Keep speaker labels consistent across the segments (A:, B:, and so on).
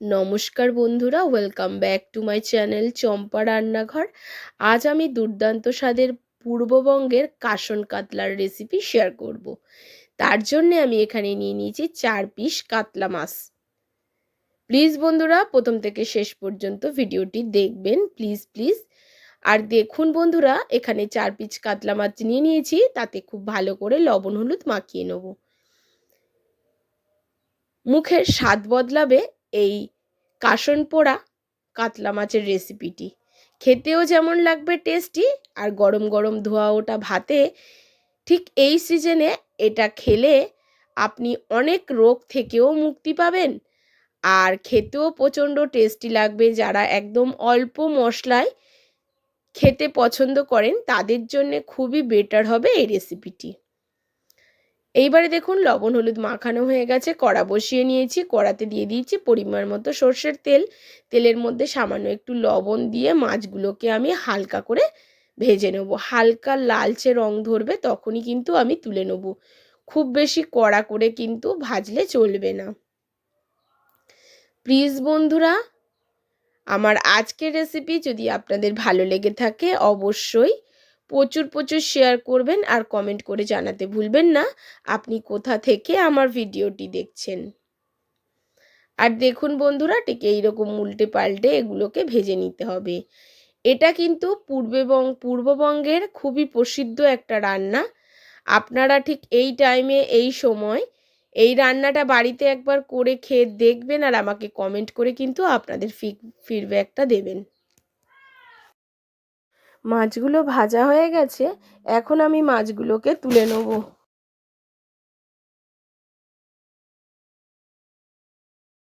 A: নমস্কার বন্ধুরা welcome back to my channel Champa রান্নাঘর। আজ আমি দুর্দান্ত স্বাদের পূর্ববঙ্গের কাসন কাতলার রেসিপি শেয়ার করব। তার জন্যে আমি এখানে নিয়ে নিয়েছি চার পিস কাতলা মাছ। প্লিজ বন্ধুরা, প্রথম থেকে শেষ পর্যন্ত ভিডিওটি দেখবেন প্লিজ প্লিজ আর দেখুন বন্ধুরা, এখানে চার পিস কাতলা মাছ নিয়ে নিয়েছি, তাতে খুব ভালো করে লবণ, হলুদ মাখিয়ে নেব। মুখের স্বাদ বদলাবে এই কাসন পোড়া কাতলা মাছের রেসিপিটি খেতেও যেমন লাগবে টেস্টি আর গরম গরম ধোয়া ওটা ভাতে ঠিক এই সিজনে এটা খেলে আপনি অনেক রোগ থেকেও মুক্তি পাবেন। আর খেতেও প্রচণ্ড টেস্টি লাগবে যারা একদম অল্প মশলায় খেতে পছন্দ করেন, তাদের জন্য খুবই বেটার হবে এই রেসিপিটি এইবারে দেখুন লবণ, হলুদ মাখানো হয়ে গেছে। কড়া বসিয়ে নিয়েছি, কড়াতে দিয়ে দিয়েছি পরিমাণ মতো সর্ষের তেল। তেলের মধ্যে সামান্য একটু লবণ দিয়ে মাছগুলোকে আমি হালকা করে ভেজে নেব। হালকা লালচে রং ধরবে, তখনই কিন্তু আমি তুলে নেব। খুব বেশি কড়া করে কিন্তু ভাজলে চলবে না। প্লিজ বন্ধুরা, আমার আজকের রেসিপি যদি আপনাদের ভালো লেগে থাকে, অবশ্যই প্রচুর প্রচুর শেয়ার করবেন আর কমেন্ট করে জানাতে ভুলবেন না। আপনি কোথা থেকে আমার ভিডিওটি দেখছেন? আর দেখুন বন্ধুরা, ঠিক এইরকম উল্টে পাল্টে এগুলোকে ভেজে নিতে হবে। এটা কিন্তু পূর্ববঙ্গ পূর্ববঙ্গের খুবই প্রসিদ্ধ একটা রান্না। আপনারা ঠিক এই টাইমে এই সময় এই রান্নাটা বাড়িতে একবার করে খেয়ে দেখবেন আর আমাকে কমেন্ট করে কিন্তু আপনাদের ফিডব্যাকটা দেবেন। মাছগুলো ভাজা হয়ে গেছে, এখন আমি মাছগুলোকে তুলে নেব।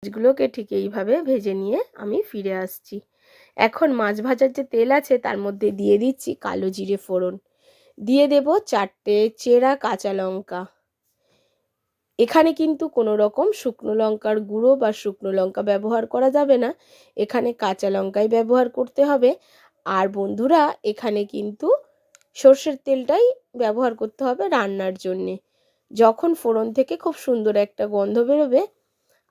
A: মাছগুলোকে ঠিক এইভাবে ভেজে নিয়ে আমি ফিরে আসছি। এখন মাছ ভাজার যে তেল আছে, তার মধ্যে দিয়ে দিচ্ছি কালো জিরে ফোড়ন। দিয়ে দেব চারটে চেরা কাঁচা লঙ্কা। এখানে কিন্তু কোনো রকম শুকনো লঙ্কার গুঁড়ো বা শুকনো লঙ্কা ব্যবহার করা যাবে না। এখানে কাঁচা লঙ্কাই ব্যবহার করতে হবে। আর বন্ধুরা, এখানে কিন্তু সর্ষের তেলটাই ব্যবহার করতে হবে রান্নার জন্যে। যখন ফোড়ন থেকে খুব সুন্দর একটা গন্ধ বেরোবে,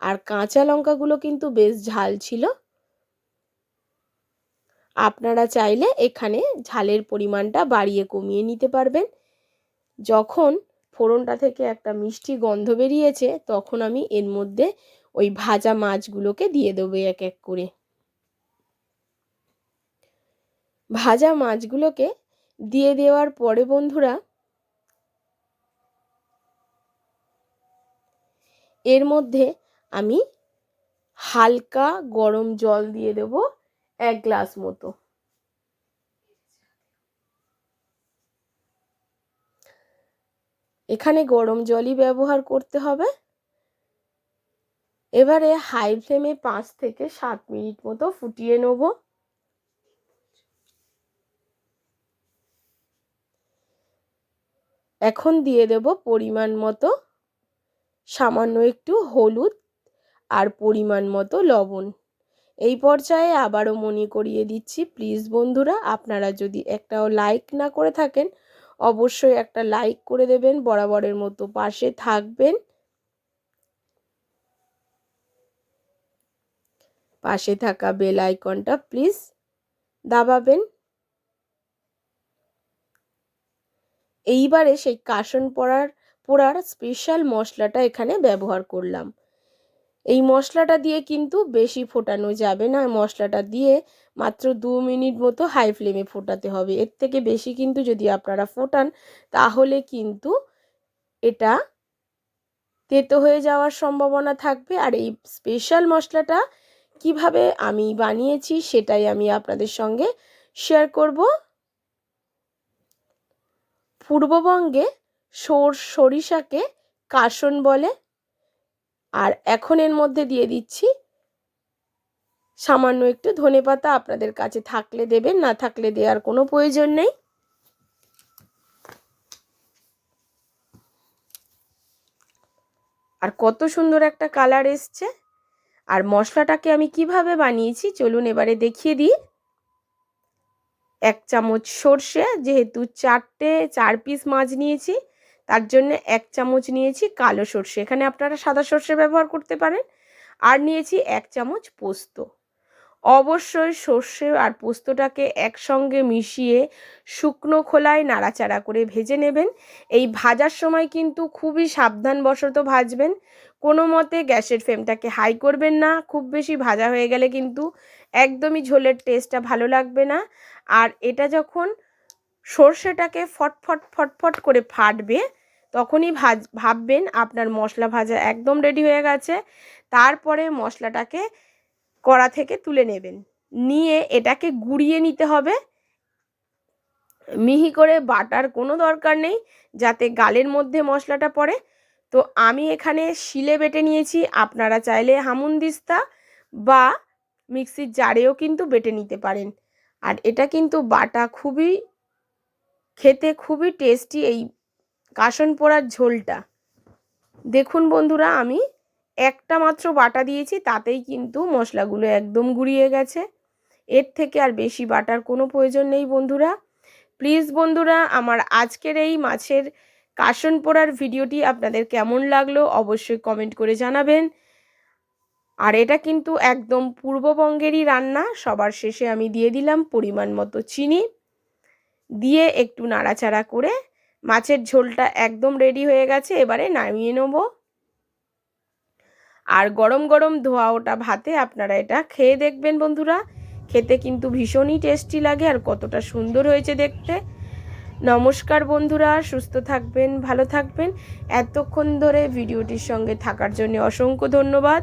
A: আর কাঁচা লঙ্কাগুলো কিন্তু বেশ ঝাল ছিল। আপনারা চাইলে এখানে ঝালের পরিমাণটা বাড়িয়ে কমিয়ে নিতে পারবেন। যখন ফোড়নটা থেকে একটা মিষ্টি গন্ধ বেরিয়েছে, তখন আমি এর মধ্যে ওই ভাজা মাছগুলোকে দিয়ে দেবো এক এক করে। ভাজা মাছগুলোকে দিয়ে দেওয়ার পরে বন্ধুরা, এর মধ্যে আমি হালকা গরম জল দিয়ে দেব এক গ্লাস মতো। এখানে গরম জলই ব্যবহার করতে হবে। এবারে হাই ফ্লেমে পাঁচ থেকে সাত মিনিট মতো ফুটিয়ে নেব। এখন দিয়ে দেব পরিমাণ মতো সামান্য একটু হলুদ আর পরিমাণ মতো লবণ। এই পর্যায়ে আবারও মনে করিয়ে দিচ্ছি প্লিজ বন্ধুরা, আপনারা যদি একটাও লাইক না করে থাকেন, অবশ্যই একটা লাইক করে দেবেন, বরাবরের মতো পাশে থাকবেন। পাশে থাকা বেল আইকনটা প্লিজ দাবাবেন। এইবারে সেই কাসন পড়ার পোড়ার স্পেশাল মশলাটা এখানে ব্যবহার করলাম। এই মশলাটা দিয়ে কিন্তু বেশি ফোটানো যাবে না। মশলাটা দিয়ে মাত্র দু মিনিট মতো হাই ফ্লেমে ফোটাতে হবে। এর থেকে বেশি কিন্তু যদি আপনারা ফোটান, তাহলে কিন্তু এটা তেতো হয়ে যাওয়ার সম্ভাবনা থাকবে। আর এই স্পেশাল মশলাটা কীভাবে আমি বানিয়েছি, সেটাই আমি আপনাদের সঙ্গে শেয়ার করব। পূর্ববঙ্গে সর, সরিষাকে কাসন বলে। আর এখন এর মধ্যে দিয়ে দিচ্ছি সামান্য একটু ধনে পাতা। আপনাদের কাছে থাকলে দেবেন, না থাকলে দেওয়ার কোনো প্রয়োজন নেই। আর কত সুন্দর একটা কালার এসছে। আর মশলাটাকে আমি কীভাবে বানিয়েছি, চলুন এবারে দেখিয়ে দিই। এক চামচ সর্ষে, যেহেতু চারটে, চার পিস মাছ নিয়েছি, তার জন্য এক চামচ নিয়েছি কালো সর্ষে। এখানে আপনারা সাদা সর্ষে ব্যবহার করতে পারেন। আর নিয়েছি এক চামচ পোস্ত। অবশ্যই সর্ষে আর পোস্তটাকে একসঙ্গে মিশিয়ে শুকনো খোলায় নাড়াচাড়া করে ভেজে নেবেন। এই ভাজার সময় কিন্তু খুবই সাবধানবশত ভাজবেন। কোনো মতে গ্যাসের ফ্লেমটাকে হাই করবেন না, খুব বেশি ভাজা হয়ে গেলে কিন্তু একদমই ঝোলের টেস্টটা ভালো লাগবে না। আর এটা যখন সর্ষেটাকে ফটফট ফটফট করে ফাটবে, তখনই ভাজ, ভাববেন আপনার মশলা ভাজা একদম রেডি হয়ে গেছে। তারপরে মশলাটাকে কড়া থেকে তুলে নেবেন। নিয়ে এটাকে গুঁড়িয়ে নিতে হবে। মিহি করে বাটার কোনো দরকার নেই, যাতে গালের মধ্যে মশলাটা পড়ে। তো আমি এখানে শিলে বেটে নিয়েছি। আপনারা চাইলে হামুনদিস্তা বা মিক্সির জারেও কিন্তু বেটে নিতে পারেন। আর এটা কিন্তু বাটা খুবই, খেতে খুবই টেস্টি এই কাসন পোড়ার ঝোলটা। দেখুন বন্ধুরা, আমি একটা মাত্র বাটা দিয়েছি, তাতেই কিন্তু মশলাগুলো একদম গুঁড়িয়ে গেছে। এর থেকে আর বেশি বাটার কোনো প্রয়োজন নেই বন্ধুরা। প্লিজ বন্ধুরা, আমার আজকের এই মাছের কাসন পোড়ার ভিডিওটি আপনাদের কেমন লাগল অবশ্যই কমেন্ট করে জানাবেন। আর এটা কিন্তু একদম পূর্ববঙ্গেরই রান্না, সবার শেষে আমি দিয়ে দিলাম পরিমাণ মতো চিনি। দিয়ে একটু নাড়াচাড়া করে মাছের ঝোলটা একদম রেডি হয়ে গেছে, এবারে নামিয়ে নেব। আর গরম গরম ধোয়া ওটা ভাতে আপনারা এটা খেয়ে দেখবেন বন্ধুরা। খেতে কিন্তু ভীষণই টেস্টি লাগে আর কতটা সুন্দর হয়েছে দেখতে। নমস্কার বন্ধুরা সুস্থ থাকবেন ভালো থাকবেন। এতক্ষণ ধরে ভিডিওটির সঙ্গে থাকার জন্য অসংখ্য ধন্যবাদ।